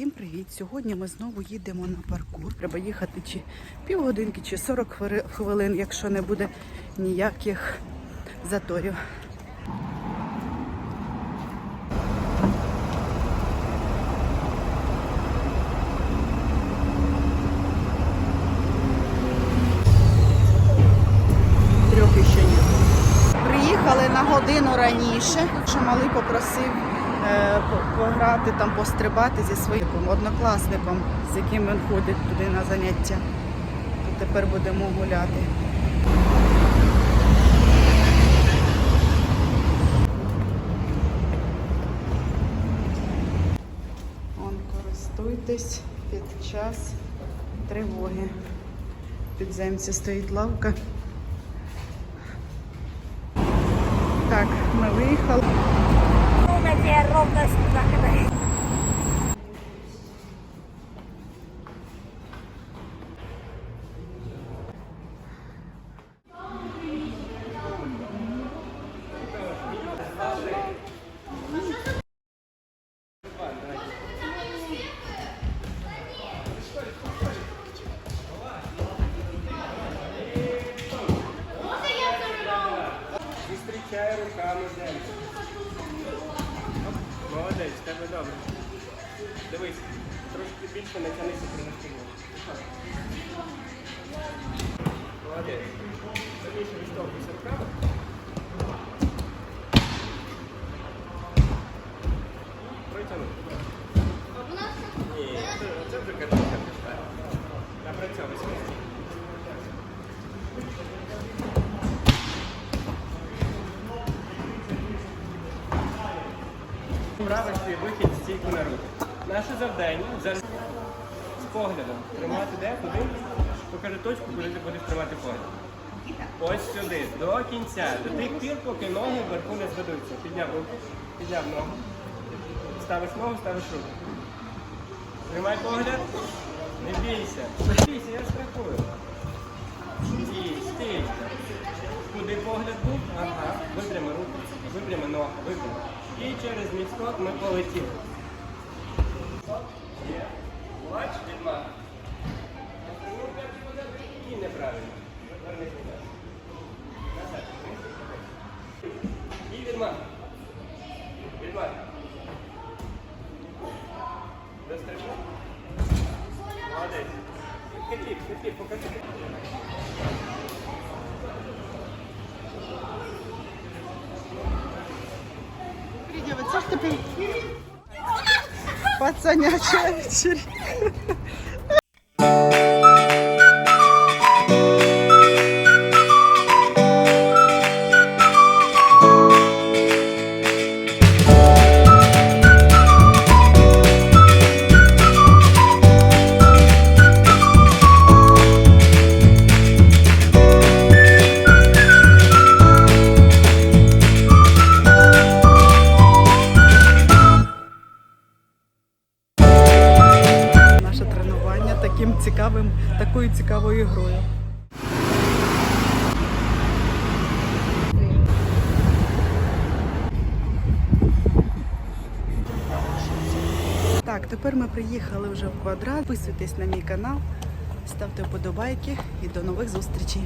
Всім привіт! Сьогодні ми знову їдемо на паркур. Треба їхати чи півгодинки, чи 40 хвили- хвилин, якщо не буде ніяких заторів. Трьох ще ні. Приїхали на годину раніше, що малий попросив по- пограти там, пострибати зі своїм однокласником, з яким він ходить туди на заняття. То тепер будемо гуляти. Он користуйтесь під час тривоги. Підземці стоїть лавка. Так, ми виїхали. Ronda sudacre. Зустрічай руками землю. Молодець, в тебе добре. Дивись, трошки більше натягнися при нахилі. Молодець. Сильніше відштовхуйся руками. Протягни. Ні, це вже картинка пішла. Напрацьовуйся. Правильний вихід з стійки на руки. Наше завдання зараз з поглядом тримати де, куди? Покажи точку, куди ти будеш тримати погляд. Ось сюди, до кінця, до тих пір, поки ноги вверху не зведуться. Підняв руку, підняв ногу. Ставиш ногу, ставиш руку. Тримай погляд. Не бійся. Бійся, я страхую. Стій, стій. Куди погляд був? Ага. Випрями руку, випрями ногу, випрями. І через міскот ми полетіли. Є. Бач, відмах. І неправильно. Вернись назад. І відмах. Відмах. Достатньо? Молодець. Китліп, китліп, покажи. Це ж тепер пацаняча вечеря. Цікавим, такою цікавою грою. Так, тепер ми приїхали вже в квадрат. Підписуйтесь на мій канал, ставте вподобайки і до нових зустрічей.